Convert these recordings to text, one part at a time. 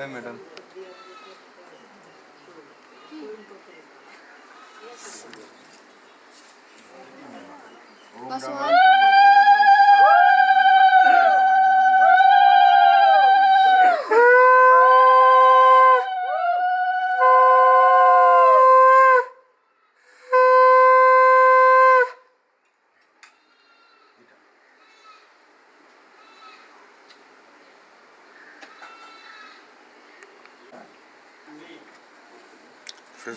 है मैडम। बस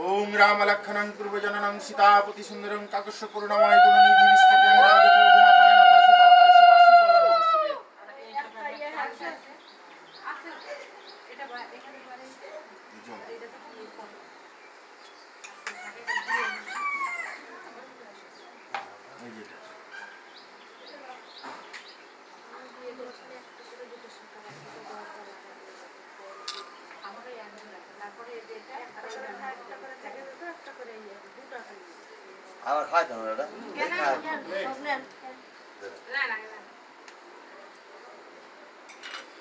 ওম রাম লক্ষণং পূর্বজননং সীতাপতি সুন্দরং কাকস্য করুণাময় গুণনিধি এই যে এটা। আবার খাইতে হবে এটা আর কি আছে আছে আছে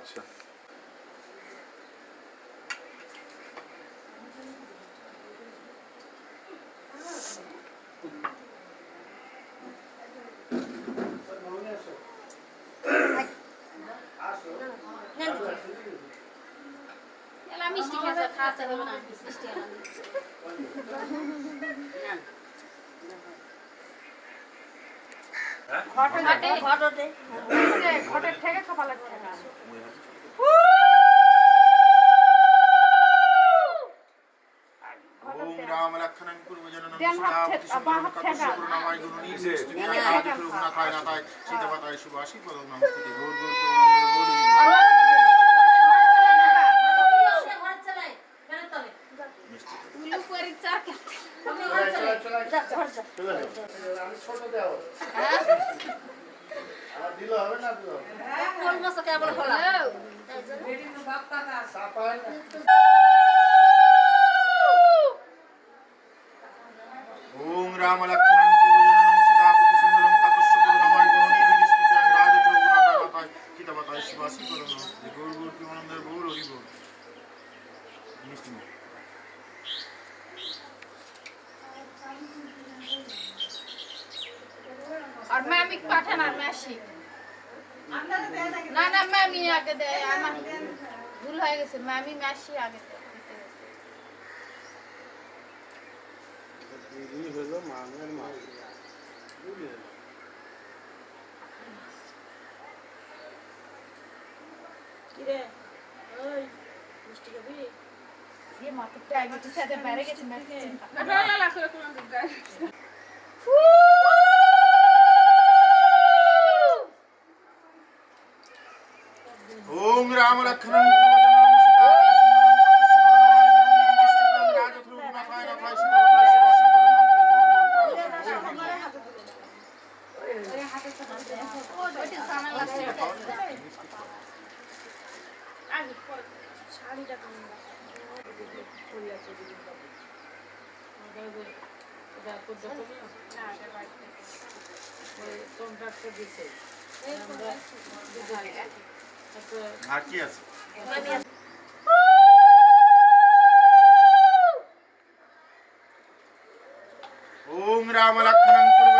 আচ্ছা। মিষ্টি খাতে খাতে হবে না। মিষ্টি ঘটে ঘটের থেকে খাপা লাগছে না সীতাপাতায় শুভ আশীর্বাদ দিল হবে না দিল কোন বছর কেবল হলো সাপার আর ম্যামিক পাঠান আর ম্যাশিক না না ম্যামি আগে দেয় আমার ভুল হয়ে গেছে ম্যামি ম্যাসি আগে দিদি হলো মামের মা বুঝলে না? কন্ট্রাক্টর দিছে আমরা দিতে দিছি। তারপরে আর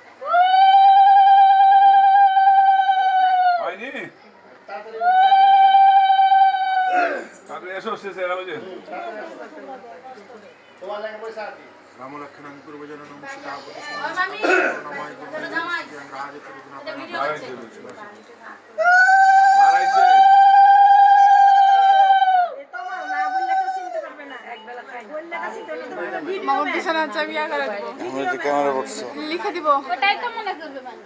প্রিয়ং রাজধ রঘুনাথায় ভিডিও নাথায় করছে আড়াইশে মামা বিছানা আছে যে ক্যামেরা বক্স লিখে দিব। ওটাই তো মনে করবে মানুষ।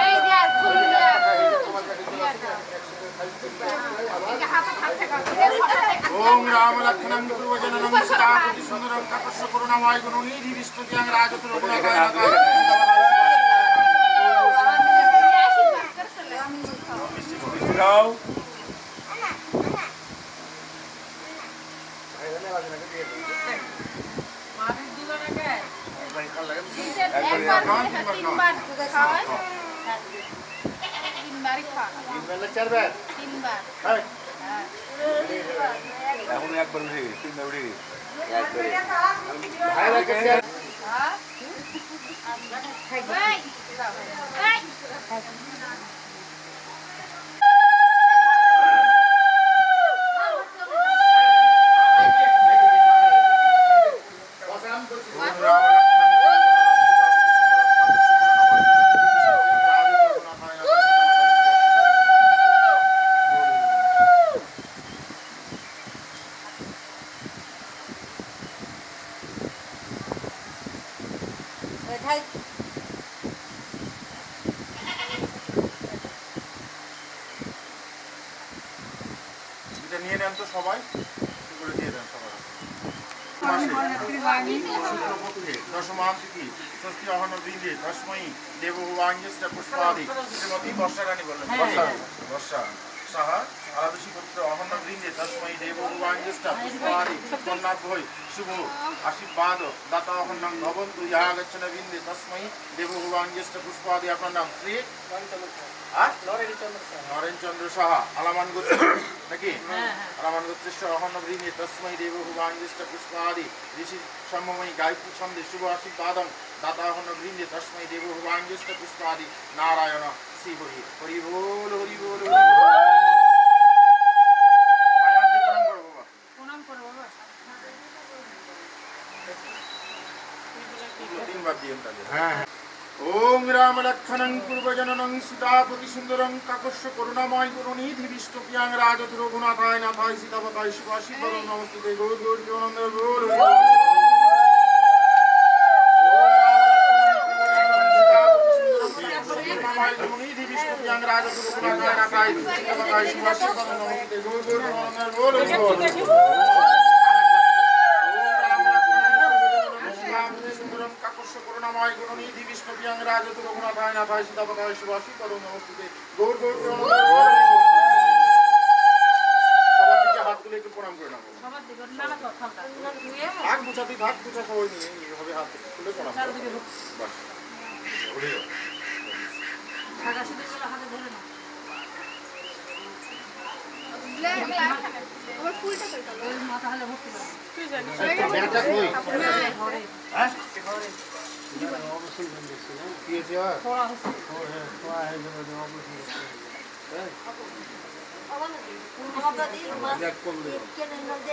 এই যে আর ফুল দিয়া এই হাতে হাত থাকা এই ফটো ওম রাম লক্ষণং পূর্বজননং সীতাপতি সুন্দরং কাকস্য করুণাময় গুণনিধি বিষ্ণু প্রিয়ং রাজধ রঘুনাথায় তিনবার খাওয়ায়। তিনবারই খাওয়া তিনবার এখন একবার উঠে তিনবার উঠে এই, এই। ওম রাম লক্ষণং পূর্বজননং সীতাপতি সুন্দরং কাকস্য করুণাময় গুণনিধি বিষ্ণু প্রিয়ং রাজধ রঘুনাথায় নাথায় এটাই এটা নিয়ে নেন তো সবাই করে দিয়ে দেন সবাই শুক্লপক্ষে দশমান্তিকি ষষ্ঠী অহন বৃন্দে তস্ময়ী দেবভুবাঞ্জস্য পুষ্পাদি শ্রীমতী বর্ষা রানী বললেন বর্ষা বর্ষা সাহা আরাদশী পুত্র অহন বৃন্দে তস্ময়ী দেবভুবাঞ্জস্য পুষ্পাদি কন্যাভ্যই শুভ আশীর্বাদ দাতা অহন্নং ভবন্তু ইহা গচ্ছন বৃন্দে তস্ময়ী পুষ্পাদি আপনার নাম শ্রী? আর? নরেন চন্দ্র সাহা আলামান গোত্র নাকি? আলামান গোত্রেশ্ব অহন্ন বৃন্দে তস্মৈ দেব ভুবাঞ্জস্য পুষ্পাদি ঋষি সম্ময়ী গায়ত্রী ছন্দে শুভ আশীর্বাদং দাতা অহন্ন বৃন্দে তস্মৈ দেব ভুবাঞ্জস্য পুষ্পাদি নারায়ণ শ্রী হরি হরি বল হরি বল হরি বল। পায়ে হাত দিয়ে প্রণাম করো বাবা। প্রণাম করো বাবা। তিনবার দিয়ে তাহলে হ্যাঁ ওম রাম লক্ষণং পূর্বজননং সীতাপতি সুন্দরং কাকস্য করুণাময় করুণীধি বিষ্ণু প্রিয়াং রাজত রঘুনাথায় নাথায় সীতাপতায় সুভাষী করম নমস্তে গৌর গৌর প্রিয়ানন্দ দিবিষ্ণবিয়াং রাজত রঘুনাথায় নাথায় সীতাপথায় সুভাষী করুন নমস্তুতে গৌর গৌর সবার দিকে হাত তুলে একটু প্রণাম করে নেব হাত গুছাতে হাত গুছা সবাই নিয়ে এইভাবে হাত তুলে প্রণাম আমার ফুলটা মাথা হলে ভর্তি তুই জানিস করে ব্যাগটা কই? ঘরে হ্যাঁ? কি হয়েছে আর? খোলা হচ্ছে আমাদের